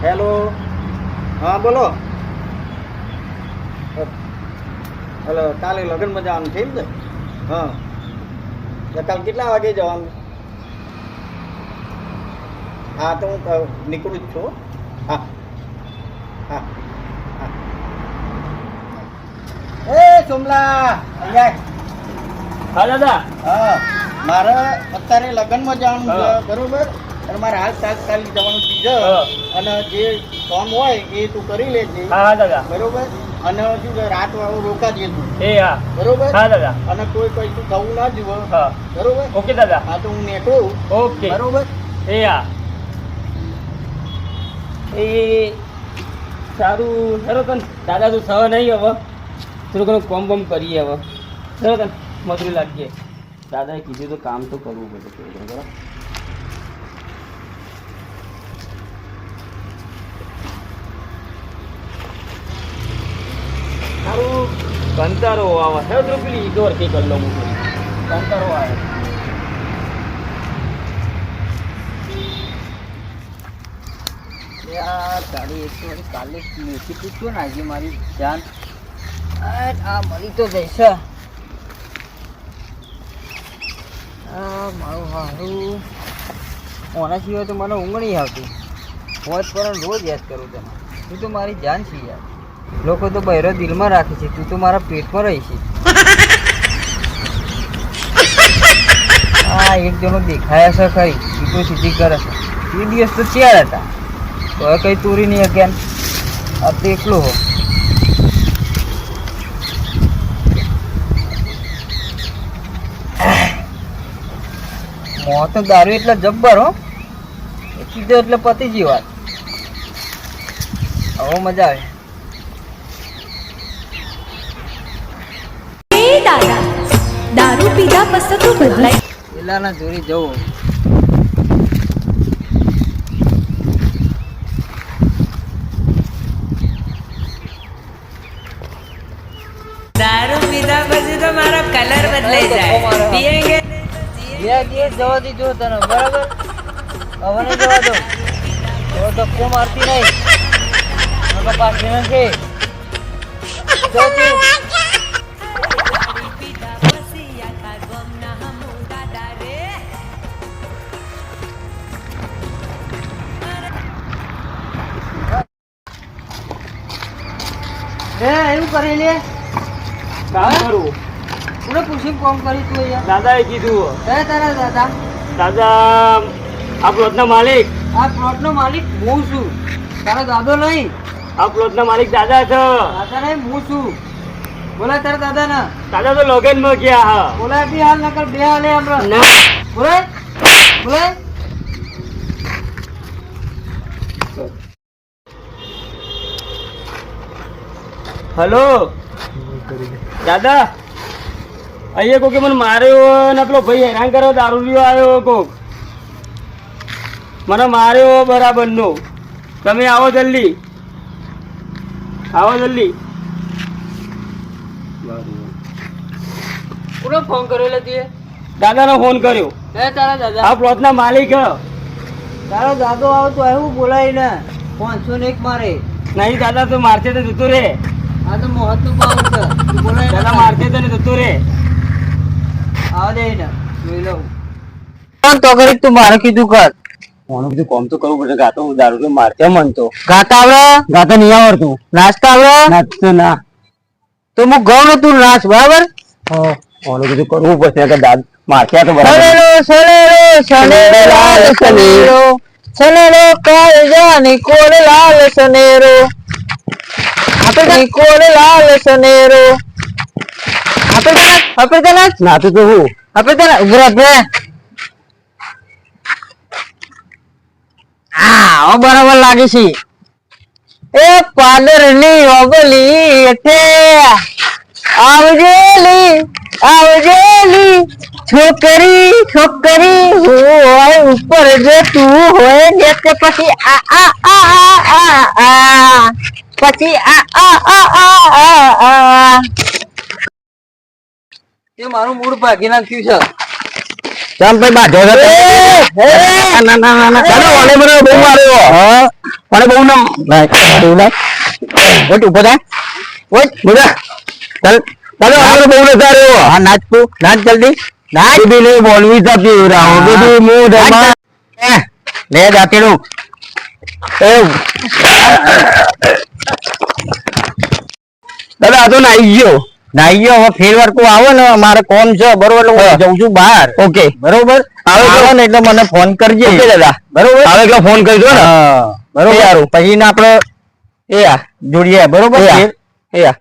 કરો હલો કાલે લગ્નમાં જવાનું છે એમ ને હા. તો કાલ કેટલા વાગે જવાનું? હા તો હું નીકળું જ છું હા. હા. હા. એ સોમલા હા દાદા. હા. મારે અત્યારે લગ્નમાં જવાનું છે બરોબર? અને મારે હાલ તાત્કાલિક જવાનું છે. અને જે કામ હોય એ તું કરી લેજે. હા દાદા. બરોબર? અને શું છે રાત વાળો રોકાજે તું. એ હા. બરોબર? હા દાદા. અને કોઈ કશું થવું ના જુઓ. હા. બરોબર? ઓકે દાદા. હા તો હું નીકળું ઓકે. બરોબર? એ હા. એ સારું હેરો તન દાદા તું સહ નહીં હવે. થોડું ઘણું કોમ બમ કરીએ હવે. હેરો તન મજૂરી લાગીએ. દાદાએ કીધું તો કામ તો કરવું પડે. બરાબર સારું. કંતારો આવે. હે તો પેલી ઈગોર કે કરી લઉં થોડી. આવે. ગાડી એક કાલે મેથી પૂછ્યું ને, આજે મારી જાન. આ મળી તો જઈશે મારું હારું. ઓના સિવાય તો મને ઊંઘ નહીં આવતી. હોજ પર રોજ યાદ કરું તમે. તું તો મારી જાન છે યાર. લોકો તો બહેરો દિલમાં રાખે છે. તું તો મારા પેટમાં રહી છે. હા એક જણો દેખાયા છે ખરી તું તો સીધી કરે છે. એ દિવસ તો ચાર હતા. તો કઈ તૂરી નહીં અગિયાર આ તો એકલો હો. મોં તો દારૂ એટલે જબ્બર હો. કીધો એટલે પતી ગઈ વાત. હવે મજા આવે. પીધા પછી તું બદલાઈ પેલાના જોડી જવું. દારૂ પીધા પછી તો મારો કલર બદલાઈ જાય. પીએંગે. બે દિવસ જવા દીધો તને બરાબર? હવે જવા દઉં તો કો મારતી નહીં. નકર પાછી નથી. હે એવું કરી લે કામ કરું? કોને પૂછી કોમ કરી તું અહીંયા? દાદાએ કીધું. હે તારા દાદા? દાદા આ પ્લોટના માલિક. આ પ્લોટનો માલિક હું છું. તારો દાદો નહીં. આ પ્લોટના માલિક દાદા છે. દાદા નહીં હું છું. બોલા તારા દાદા ના દાદા તો લગનમાં ગયા હા. બોલા બી હાલ નકર બે હાલે હમણાં. ના. બોલાય. બોલાય. હલો? દાદા અહીંયા કોકે મને માર્યો ને પેલો ભાઈ હેરાન કર્યો દારૂડિયો આવ્યો કોક. મને માર્યો બરાબર નો તમે આવો જલ્દી. આવો જલ્દી. કોનો ફોન કર્યો લે દાદાનો ફોન કર્યો. હે તારા દાદા. આ પ્લોટના માલિક. તારો દાદો આવો તો એવું બોલાય ને પાંચસો ને એક મારે. નહીં દાદા તો મારશે તો જતો રે આ તો મોહત પાવર છે. તું દાદા ને મારશે તો રે. આવા દે ને જોઈ લઉં. તો કરી તું મારે કીધું કર. કોનું બધું કોમ તો કરવું પડશે ગાતો હું દારૂ તો મારશે મન તો. ગાતા આવડે? ગાતો નહીં આવડતું. નાચતા આવડે? નાચતો ના. તો હું ગઉં ને તું નાચ બરાબર? કોનું કીધું કરવું પડશે કે દાદ તો બરાબર. લાલ સનેરો સનેરો કાળજા નિકોલ લાલ સનેરો? નિકોલ લાલ સનેરો આપણે તને આપણે તને નાતું તો હું આપણે તને ઉભરા બે હા હવે બરાબર લાગે છે એ પાદરની ઓગલી આવજેલી આવજેલી છોકરી છોકરી હોય ઉપર જતું હોય ને તે પછી આ આ આ આ આ આ પછી આ આ આ આ આ આ. તે મારું મૂડ ભાગી નાખ્યું છે. ચાલ ભાઈ બાધો છે. ના ના ના ના ચાલો ઓલે મને બહુ માર્યો. હા. મને બહુ ના ભાઈ એવું ના. ઓટ ઊભો થા. ઓટ બોલા ચાલ. ચાલો આગળ બહુ રહ્યો હા નાચ તું. નાચ જલ્દી. નાચ. બી નહીં બોલવી તા પીવરાવો બધું મો. ધમા લે એ દાદા આ તો નાઈ ગયો. નાઈ ગયો હવે ફેરવાર તું આવો ને મારે કોમ છે બરોબર એટલે હું જઉં છું બહાર. ઓકે. બરોબર? આવે એટલે મને ફોન કરજે. ઓકે દાદા. બરોબર? આવે એટલે ફોન કરજો ને. બરોબર? યાર પછી ને આપણે એ જોડીએ. બરોબર? એ યા